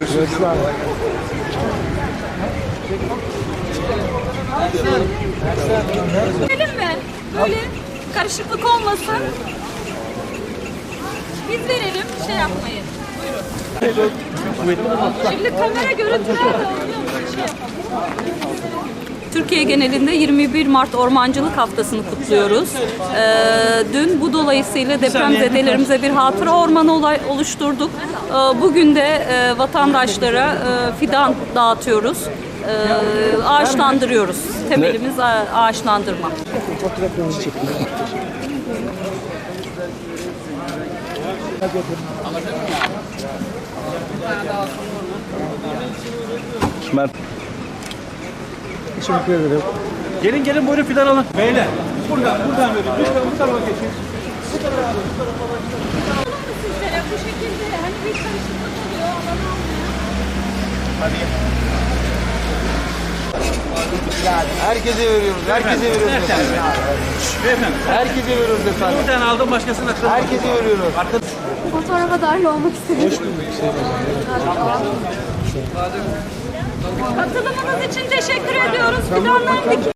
Göster. Görelim mi? Böyle karışıklık olmasın. Biz verelim, şey yapmayın. Buyurun. Şimdi kamera görüntüler de oluyor. Şey yapalım. Türkiye genelinde 21 Mart Ormancılık Haftası'nı kutluyoruz. Ee, dün bu dolayısıyla depremzedelerimize bir hatıra ormanı olay- oluşturduk. Ee, bugün de e, vatandaşlara e, fidan dağıtıyoruz. Ee, ağaçlandırıyoruz. Temelimiz a- ağaçlandırma. Mert. Teşekkür ederim. Gelin gelin buyurun fidan alın. Beyler. Buradan, buradan verin. Lütfen bu tarafa geçin. Sizlere bu şekilde hani bir karışıklık oluyor. alan almıyor. Herkese veriyoruz. Herkese veriyoruz efendim. Beyefendi. Herkese veriyoruz efendim. Bir tane aldım başkasına kırdım. Herkese veriyoruz. Fotoğrafa dahil olmak istedim. Katılımınız için teşekkür んできて。